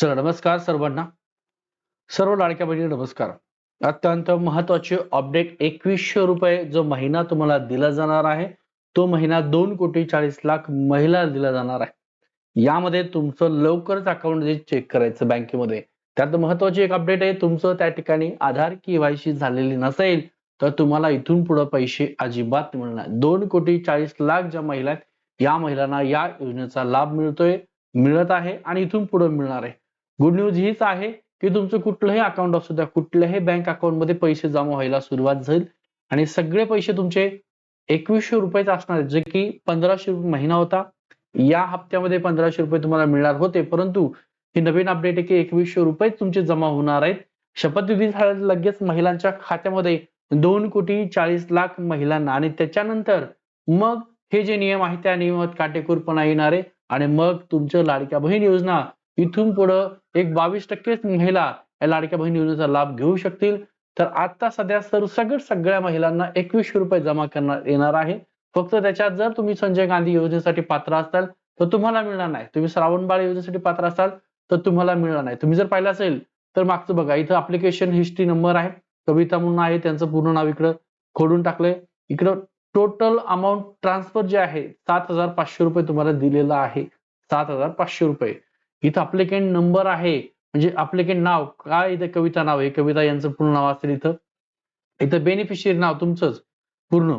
Sir नमस्कार सर्वांना. सर्व लाडक्या बहिणी नमस्कार. अत्यंत महत्त्वाचे अपडेट एकवीसशे रुपये जो महिना तुम्हाला दिला जाणार आहे तो महिना दोन कोटी चाळीस लाख महिला दिला जाणार आहे. यामध्ये तुमचं लवकरच अकाउंट जे चेक करायचं बँकेमध्ये त्यात महत्वाची एक अपडेट आहे तुमचं त्या ठिकाणी आधार केवायसी झालेली नसेल तर तुम्हाला इथून पुढे पैसे अजिबात मिळणार दोन कोटी चाळीस लाख ज्या महिला आहेत या महिलांना या योजनेचा लाभ मिळतोय मिळत आहे आणि इथून पुढे मिळणार आहे. गुड न्यूज हीच आहे की तुमचं कुठलंही अकाउंट असू द्या कुठल्याही बँक अकाउंटमध्ये पैसे जमा व्हायला सुरुवात झाली. आणि सगळे पैसे तुमचे एकवीसशे रुपयेच असणार जे की पंधराशे रुपये महिना होता. या हप्त्यामध्ये पंधराशे रुपये तुम्हाला मिळणार होते परंतु ही नवीन अपडेट आहे की एकवीसशे रुपये तुमचे जमा होणार आहेत. शपथविधी झाल्या लगेच महिलांच्या खात्यामध्ये दोन कोटी चाळीस लाख महिलांना आणि त्याच्यानंतर मग हे जे नियम आहेत त्या नियमात काटेकोरपणा येणार आहे. आणि मग तुमचं लाडक्या बहीण योजना इथून पुढं एक बावीस टक्केच महिला या लाडक्या बहीण योजनेचा लाभ घेऊ शकतील. तर आता सध्या सर सगळं सगळ्या महिलांना एकवीसशे रुपये जमा करण्यात येणार आहे. फक्त त्याच्यात जर तुम्ही संजय गांधी योजनेसाठी पात्र असाल तर तुम्हाला मिळणार नाही. तुम्ही श्रावण बाळ योजनेसाठी पात्र असाल तर तुम्हाला मिळणार नाही. तुम्ही जर पाहिलं असेल तर मागचं बघा इथं अप्लिकेशन हिस्ट्री नंबर आहे. कविता म्हणून आहे त्यांचं पूर्ण नाव इकडं खोडून टाकलंय. इकडं टोटल अमाऊंट ट्रान्सफर जे आहे सात हजार पाचशे रुपये तुम्हाला दिलेलं आहे. सात हजार पाचशे रुपये. इथं अप्लिकेंट नंबर आहे म्हणजे अप्लिकेंट नाव काय इथे कविता नाव? आहे कविता यांचं पूर्ण नाव असेल इथं. इथं बेनिफिशियरी नाव तुमचंच. पूर्ण.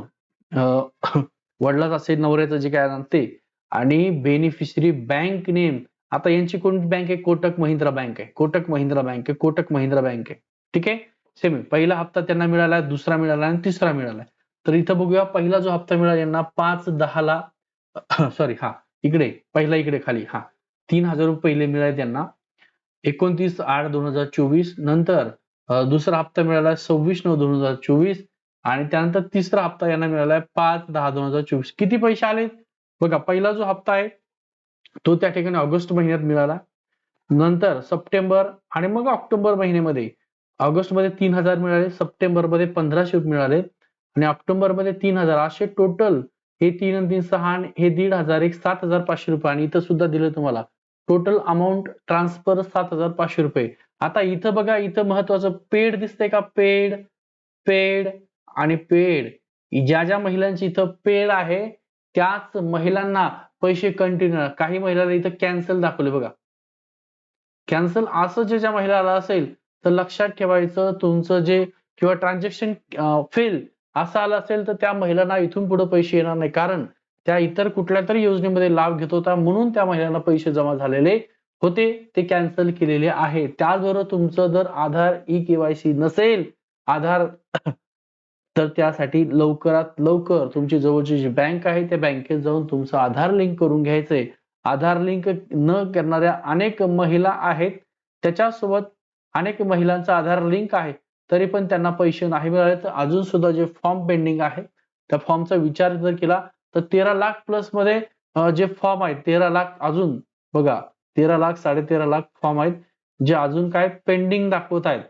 वडिलाच असेल नवऱ्याचं जे काय ते. आणि बेनिफिशरी बँक नेम आता यांची कोणती बँक आहे? कोटक महिंद्रा बँक आहे. कोटक महिंद्रा बँक आहे. कोटक महिंद्रा बँक आहे. ठीक आहे? सेम पहिला हप्ता त्यांना मिळाला दुसरा मिळाला आणि तिसरा मिळाला. तर इथं बघूया पहिला जो हप्ता मिळाला यांना पाच दहाला सॉरी हा इकडे पहिला इकडे खाली हा. तीन हजार रुपये पहिले मिळाले त्यांना. एकोणतीस आठ दोन हजार चोवीस नंतर दुसरा हप्ता मिळाला सव्वीस नऊ दोन हजार चोवीस आणि त्यानंतर तिसरा हप्ता यांना मिळालाय पाच दहा दोन हजार चोवीस. किती पैसे आले बघा पहिला जो हप्ता आहे तो त्या ठिकाणी ऑगस्ट महिन्यात मिळाला. नंतर सप्टेंबर आणि मग ऑक्टोबर महिन्यामध्ये ऑगस्टमध्ये तीन हजार मिळाले सप्टेंबरमध्ये पंधराशे रुपये मिळाले आणि ऑक्टोबरमध्ये तीन हजार. असे टोटल हे तीन तीन सहा हे दीड हजार एक सात हजार पाचशे रुपये आणि इथं सुद्धा दिलं तुम्हाला. टोटल अमाऊंट ट्रान्सफर सात हजार पाचशे रुपये. आता इथं बघा इथं महत्वाचं पेड दिसतंय का? पेड पेड आणि पेड ज्या ज्या महिलांची इथं पेड आहे त्याच महिलांना पैसे कंटिन्यू काही महिलांना इथं कॅन्सल दाखवले बघा. कॅन्सल असं जे ज्या महिलाला असेल तर लक्षात ठेवायचं तुमचं जे किंवा ट्रान्झॅक्शन फेल असं आलं असेल तर त्या महिलांना इथून पुढे पैसे येणार नाही. कारण त्या इतर कुठल्या तरी योजनेमध्ये लाभ घेत होता. म्हणून त्या महिलांना पैसे जमा झालेले होते. ते कॅन्सल केलेले आहे. त्याचबरोबर तुमचं जर आधार ई केवायसी नसेल आधार तर त्यासाठी लवकरात लवकर तुमची जवळची जी बँक आहे त्या बँकेत जाऊन तुमचं आधार लिंक करून घ्यायचंय आधार लिंक न करणाऱ्या अनेक महिला आहेत. त्याच्यासोबत अनेक महिलांचा आधार लिंक आहे. तरी पण त्यांना पैसे नाही मिळाले. तर अजून सुद्धा जे फॉर्म पेंडिंग आहे त्या फॉर्मचा विचार जर केला तर तेरा लाख प्लसमध्ये जे फॉर्म आहेत तेरा लाख अजून बघा तेरा लाख साडे तेरा लाख फॉर्म आहेत जे अजून काय पेंडिंग दाखवत आहेत.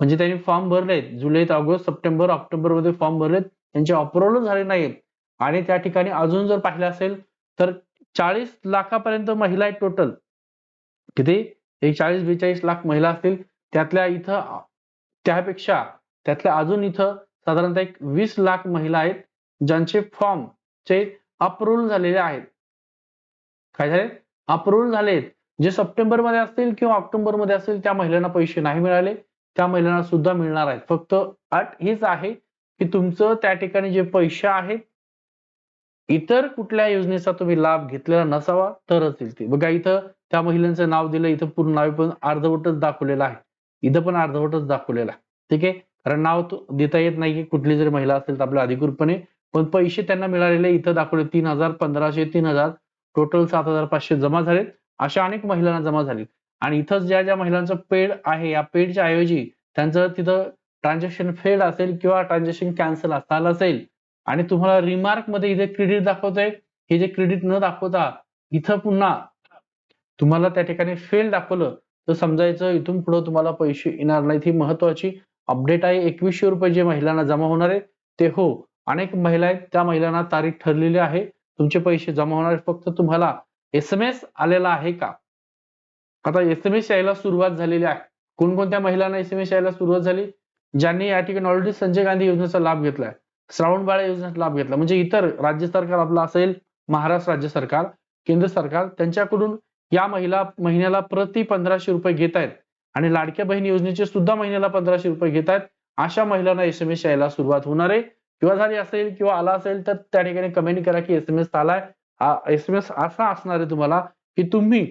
म्हणजे त्यांनी फॉर्म भरलेत जुलै ऑगस्ट सप्टेंबर ऑक्टोबरमध्ये फॉर्म भरलेत त्यांचे अप्रुव्हल झाले नाहीत. आणि त्या ठिकाणी अजून जर पाहिलं असेल तर चाळीस लाखापर्यंत महिला आहेत टोटल किती? एक चाळीस बेचाळीस लाख महिला असतील. त्यातल्या इथं त्यापेक्षा त्यातल्या अजून इथं साधारणतः एक वीस लाख महिला आहेत ज्यांचे फॉर्म चे अप्रुव्हल झालेले आहेत. काय झाले? अप्रुव्हल झालेत. जे सप्टेंबरमध्ये असतील किंवा ऑक्टोबरमध्ये असतील त्या महिलांना पैसे नाही मिळाले. त्या महिलांना सुद्धा मिळणार आहेत. फक्त अट हीच आहे की तुमचं त्या ठिकाणी जे पैसे आहेत इतर कुठल्या योजनेचा तुम्ही लाभ घेतलेला नसावा तरच येईल ते. बघा इथं त्या महिलांचं नाव दिलं इथं पूर्ण नाव पण अर्धवटच दाखवलेलं आहे. इथं पण अर्धवटच दाखवलेलं आहे. ठीक आहे? कारण नाव तो देता येत नाही की कुठली जरी महिला असेल तर आपल्या अधिकृतपणे पण पैसे त्यांना मिळालेले इथं दाखवले तीन हजार पंधराशे तीन हजार टोटल सात हजार पाचशे जमा झालेत. अशा अनेक महिलांना जमा झालेत. आणि इथं ज्या ज्या महिलांचं पेड आहे या पेडच्या ऐवजी त्यांचं तिथं ट्रान्झॅक्शन फेड असेल किंवा ट्रान्झॅक्शन कॅन्सल झालं असेल आणि तुम्हाला रिमार्कमध्ये इथे क्रेडिट दाखवतंय हे जे क्रेडिट न दाखवता इथं पुन्हा तुम्हाला त्या ठिकाणी फेल दाखवलं तर समजायचं इथून पुढे तुम्हाला पैसे येणार नाहीत. ही महत्वाची अपडेट आहे. एकवीसशे रुपये जे महिलांना जमा होणार आहे ते हो. अनेक महिला आहेत त्या महिलांना तारीख ठरलेली आहे. तुमचे पैसे जमा होणार फक्त तुम्हाला एस एम एस आलेला आहे का? आता एस एम एस यायला सुरुवात झालेली आहे. कोणकोणत्या महिलांना एस एम एस यायला सुरुवात झाली? ज्यांनी या ठिकाणी ऑलरेडी संजय गांधी योजनेचा लाभ घेतलाय. श्रावण बाळे योजनेचा लाभ घेतला. म्हणजे इतर राज्य सरकार आपलं असेल महाराष्ट्र राज्य सरकार केंद्र सरकार त्यांच्याकडून या महिला महिन्याला प्रति पंधराशे रुपये घेत आहेत. आणि लाडक्या बहीण योजनेचे सुद्धा महिन्याला पंधराशे रुपये घेत आहेत. अशा महिलांना एस एम एस यायला सुरुवात होणार आहे. किंवा झाली असेल किंवा आला असेल तर त्या ठिकाणी कमेंट करा की एस एम एस आलाय एस एम एस असा असणार आहे तुम्हाला की तुम्ही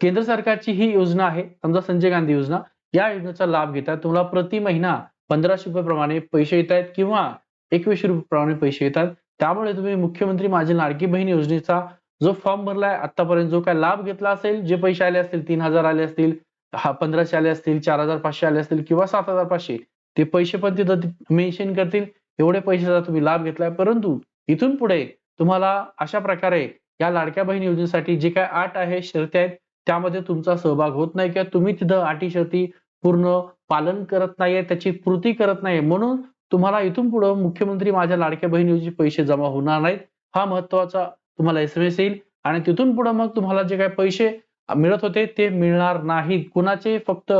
केंद्र सरकारची ही योजना आहे समजा संजय गांधी योजना या योजनेचा लाभ घेताय. तुम्हाला प्रति महिना पंधराशे रुपये प्रमाणे पैसे येत आहेत किंवा एकवीसशे रुपये प्रमाणे पैसे येतात त्यामुळे तुम्ही मुख्यमंत्री माझी लाडकी बहीण योजनेचा जो फॉर्म भरलाय आतापर्यंत जो काय लाभ घेतला असेल जे पैसे आले असतील तीन हजार आले असतील हा पंधराशे आले असतील चार हजार पाचशे आले असतील किंवा सात हजार पाचशे ते पैसे पण तिथं मेन्शन करतील. एवढे पैशाचा तुम्ही लाभ घेतलाय परंतु इथून पुढे तुम्हाला अशा प्रकारे या लाडक्या बहीण योजनेसाठी जे काय आठ आहे शर्ती आहेत त्यामध्ये तुमचा सहभाग होत नाही किंवा तुम्ही तिथं अटी शर्ती पूर्ण पालन करत नाहीये त्याची पूर्ती करत नाहीये म्हणून तुम्हाला इथून पुढे मुख्यमंत्री माझ्या लाडक्या बहीण योजनेचे पैसे जमा होणार नाहीत. हा महत्त्वाचा तुम्हाला एस एम एस येईल आणि तिथून पुढे मग तुम्हाला जे काय पैसे मिळत होते ते मिळणार नाहीत. कुणाचे फक्त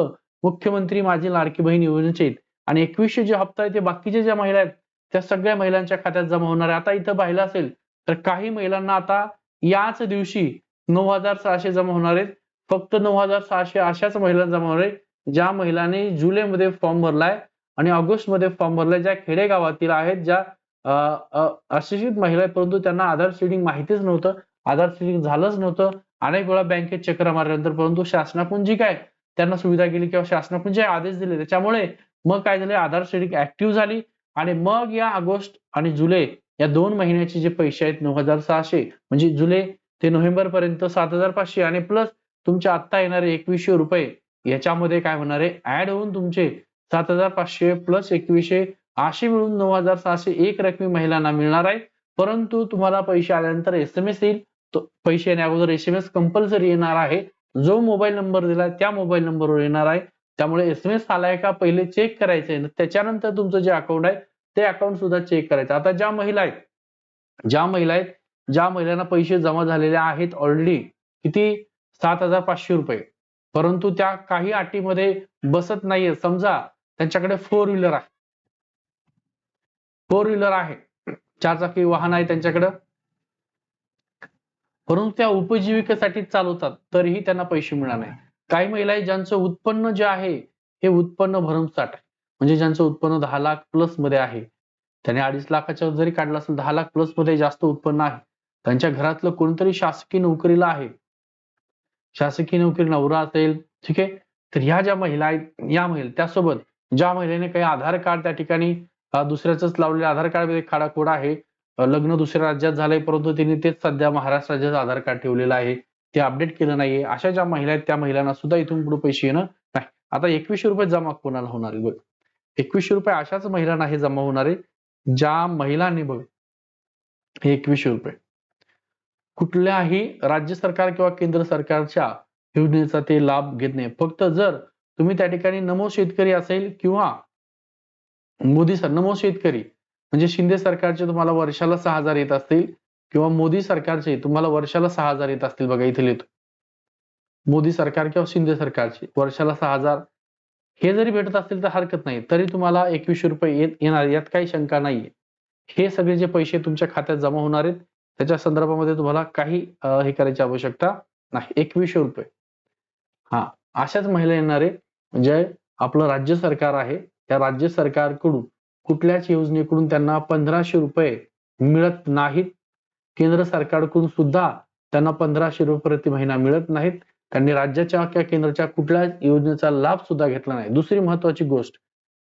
मुख्यमंत्री माझी लाडकी बहीण योजनेचे आणि एकवीसशे जे हप्ता आहे ते बाकीचे ज्या महिला आहेत त्या सगळ्या महिलांच्या खात्यात जमा होणार आहे. आता इथं पाहिलं असेल तर काही महिलांना आता याच दिवशी नऊ हजार सहाशे जमा होणार आहेत. फक्त नऊ हजार सहाशे अशाच महिला जमा होणार आहेत ज्या महिलांनी जुलैमध्ये फॉर्म भरलाय आणि ऑगस्टमध्ये फॉर्म भरलाय ज्या खेडेगावातील आहेत ज्या अशिक्षित महिला आहेत परंतु त्यांना आधार सीडिंग माहितीच नव्हतं. आधार सीडिंग झालंच नव्हतं. अनेक वेळा बँकेत चक्र मारल्यानंतर परंतु शासनाकडून जी काय त्यांना सुविधा केली किंवा शासनाकडून जे आदेश दिले त्याच्यामुळे मग काय झाले? आधार सीडिंग ऍक्टिव्ह झाली आणि मग या ऑगस्ट आणि जुलै या दोन महिन्याचे जे पैसे आहेत नऊ हजार सहाशे म्हणजे जुलै ते नोव्हेंबर पर्यंत सात हजार पाचशे आणि प्लस तुमचे आत्ता येणारे एकवीसशे रुपये याच्यामध्ये काय होणार आहे? ऍड होऊन तुमचे सात हजार पाचशे प्लस एकवीसशे असे मिळून नऊ हजार सहाशे एक रकमी महिलांना मिळणार आहे. परंतु तुम्हाला पैसे आल्यानंतर एस एम एस येईल. तो पैसे येण्या अगोदर एस एम एस कंपल्सरी येणार आहे. जो मोबाईल नंबर दिला त्या मोबाईल नंबरवर येणार आहे. त्यामुळे एस एम एस आलाय का पहिले चेक करायचंय त्याच्यानंतर तुमचं जे अकाउंट आहे ते अकाउंट सुद्धा चेक करायचं आता ज्या महिला आहेत ज्या महिला आहेत ज्या महिलांना पैसे जमा झालेले आहेत ऑलरेडी किती? सात हजार पाचशे रुपये. परंतु त्या काही अटीमध्ये बसत नाहीये. समजा त्यांच्याकडे फोर व्हीलर आहे. फोर व्हीलर आहे. चार चाकी वाहन आहे त्यांच्याकडे. परंतु त्या उपजीविकेसाठी चालवतात तरीही त्यांना पैसे मिळणार नाही. काही महिला आहेत ज्यांचं उत्पन्न जे आहे हे उत्पन्न भरमसाठ आहे. म्हणजे ज्यांचं उत्पन्न दहा लाख प्लसमध्ये आहे. त्याने अडीच लाखाच्या जरी काढलं असेल दहा लाख प्लसमध्ये जास्त उत्पन्न आहे. त्यांच्या घरातलं कोणतरी शासकीय नोकरीला आहे. शासकीय नोकरी नवरा असेल ठीक आहे? तर ह्या ज्या महिला आहेत या महिला त्यासोबत ज्या महिलेने काही आधार कार्ड त्या ठिकाणी दुसऱ्याच लावलेले आधार कार्डमध्ये खाडाखोडा आहे. लग्न दुसऱ्या राज्यात झालंय परंतु त्यांनी तेच सध्या महाराष्ट्र राज्याचं आधार कार्ड ठेवलेलं आहे. ते अपडेट केलं नाहीये. अशा ज्या महिला आहेत त्या महिलांना सुद्धा इथून पुढे पैसे येणं नाही. आता एकवीसशे रुपये जमा कोणाला होणार बघ? एकवीसशे रुपये अशाच महिलांना हे जमा होणार आहे ज्या महिलांनी बघ हे एकवीसशे रुपये. कुठल्याही राज्य सरकार किंवा केंद्र सरकारच्या योजनेचा ते लाभ घेत नाही. फक्त जर तुम्ही त्या ठिकाणी नमो शेतकरी असेल किंवा मोदी सर नमो शेतकरी म्हणजे शिंदे सरकारचे तुम्हाला वर्षाला सहा हजार येत असतील किंवा मोदी सरकारचे तुम्हाला वर्षाला सहा हजार येत असतील बघा इथे लिहितो. मोदी सरकार किंवा शिंदे सरकारचे वर्षाला सहा हजार. हे जरी भेटत असतील तर हरकत नाही तरी तुम्हाला एकवीसशे रुपये येत येणार यात काही शंका नाहीये. हे सगळे जे पैसे तुमच्या खात्यात जमा होणार आहेत त्याच्या संदर्भामध्ये तुम्हाला काही हे करायची आवश्यकता नाही. एकवीसशे रुपये. हा अशाच महिला येणारे म्हणजे आपलं राज्य सरकार आहे त्या राज्य सरकारकडून कुठल्याच योजनेकडून त्यांना पंधराशे रुपये मिळत नाहीत. केंद्र सरकारकडून सुद्धा त्यांना पंधराशे रुपये प्रति महिना मिळत नाहीत. त्यांनी राज्याच्या किंवा केंद्राच्या कुठल्याच योजनेचा लाभ सुद्धा घेतला नाही. दुसरी महत्वाची गोष्ट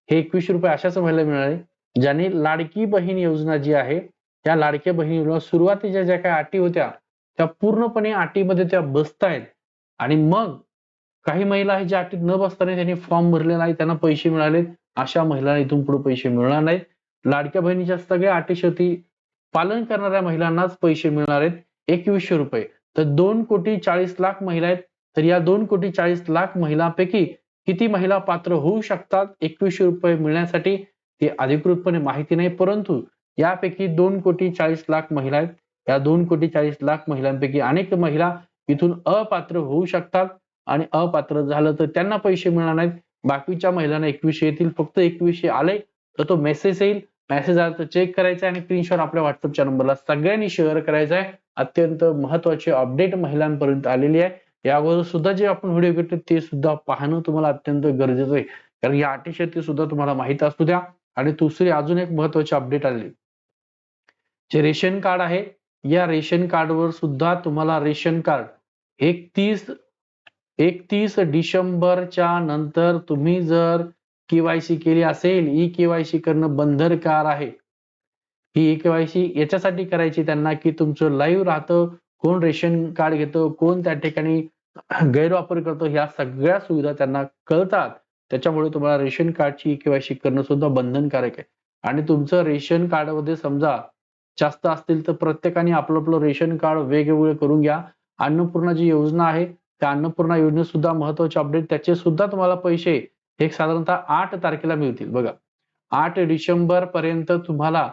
हे एकवीसशे रुपये अशाच महिला मिळाले ज्यांनी लाडकी बहीण योजना जी आहे त्या लाडक्या बहीण योजना सुरुवातीच्या ज्या काही अटी होत्या त्या पूर्णपणे अटीमध्ये त्या बसतायत. आणि मग काही महिला आहेत ज्या अटीत न बसताना त्यांनी फॉर्म भरले नाही त्यांना पैसे मिळाले अशा महिलांना इथून पुढे पैसे मिळणार नाहीत. लाडक्या बहिणीच्या सगळ्या अटी पालन करणाऱ्या महिलांनाच पैसे मिळणार आहेत. एकवीसशे रुपये. तर दोन कोटी चाळीस लाख महिला आहेत. तर या दोन कोटी चाळीस लाख महिलांपैकी किती महिला पात्र होऊ शकतात? एकवीसशे रुपये मिळण्यासाठी ते अधिकृतपणे माहिती नाही परंतु यापैकी दोन कोटी चाळीस लाख महिला आहेत. या दोन कोटी चाळीस लाख महिलांपैकी अनेक महिला इथून अपात्र होऊ शकतात. आणि अपात्र झालं तर त्यांना पैसे मिळणार नाहीत. बाकीच्या महिलांना एकवीसशे येतील. फक्त एकवीसशे आले तर तो मेसेज येईल. मेसेज आला तर चेक करायचा आणि स्क्रीनशॉट आपल्या व्हॉट्सअपच्या नंबरला सगळ्यांनी शेअर करायचा आहे. अत्यंत महत्वाची अपडेट महिलांपर्यंत आलेली आहे. या अगोदर सुद्धा जे आपण व्हिडिओ घेतो ते सुद्धा पाहणं तुम्हाला अत्यंत गरजेचं आहे. कारण या ते सुद्धा तुम्हाला माहीत असू द्या. आणि दुसरी अजून एक महत्वाची अपडेट आलेली जे रेशन कार्ड आहे या रेशन कार्डवर सुद्धा तुम्हाला रेशन कार्ड एकतीस एकतीस डिसेंबरच्या नंतर तुम्ही जर केवायसी केली असेल ई केवायसी करणं बंधनकार आहे. ही ई केवायसी याच्यासाठी करायची त्यांना की तुमचं लाईव्ह राहतं कोण रेशन कार्ड घेतो कोण त्या ठिकाणी गैरवापर करतो ह्या सगळ्या सुविधा त्यांना कळतात. त्याच्यामुळे तुम्हाला रेशन कार्डची ई केवायसी करणं सुद्धा बंधनकारक आहे. आणि तुमचं रेशन कार्डमध्ये समजा जास्त असतील तर प्रत्येकाने आपलं आपलं रेशन कार्ड वेगवेगळे करून घ्या. अन्नपूर्णा जी योजना आहे त्या अन्नपूर्णा योजनेत सुद्धा महत्त्वाचे अपडेट त्याचे सुद्धा तुम्हाला पैसे हे साधारणतः आठ तारखेला मिळतील. बघा आठ डिसेंबर पर्यंत तुम्हाला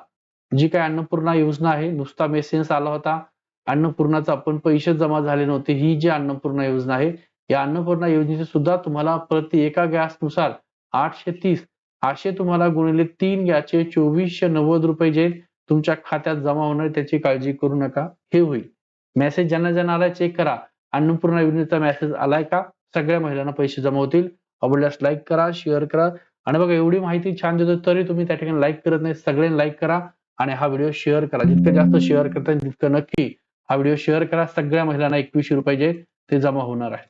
जी काय अन्नपूर्णा योजना आहे नुसता मेसेज आला होता अन्नपूर्णाचा पण पैसे जमा झाले नव्हते ही जी अन्नपूर्णा योजना आहे या अन्नपूर्णा योजनेचे सुद्धा तुम्हाला प्रति एका गॅसनुसार आठशे तीस असे तुम्हाला गुणिले तीन गॅसचे चोवीसशे नव्वद रुपये जे तुमच्या खात्यात जमा होणार त्याची काळजी करू नका. हे होईल. मेसेज ज्यांना ज्यांना आलाय चेक करा. अन्नपूर्णा योजनेचा मेसेज आलाय का? सगळ्या महिलांना पैसे जमा होतील. आवडल्यास लाईक करा शेअर करा. आणि बघा एवढी माहिती छान देतो तरी तुम्ही त्या ठिकाणी लाईक करत नाही सगळ्यांनी लाईक करा आणि हा व्हिडिओ शेअर करा. जितकं जास्त शेअर करता तितकं नक्की हा व्हिडिओ शेअर करा सगळ्या महिलांना एकवीसशे रुपये जे ते जमा होणार आहे.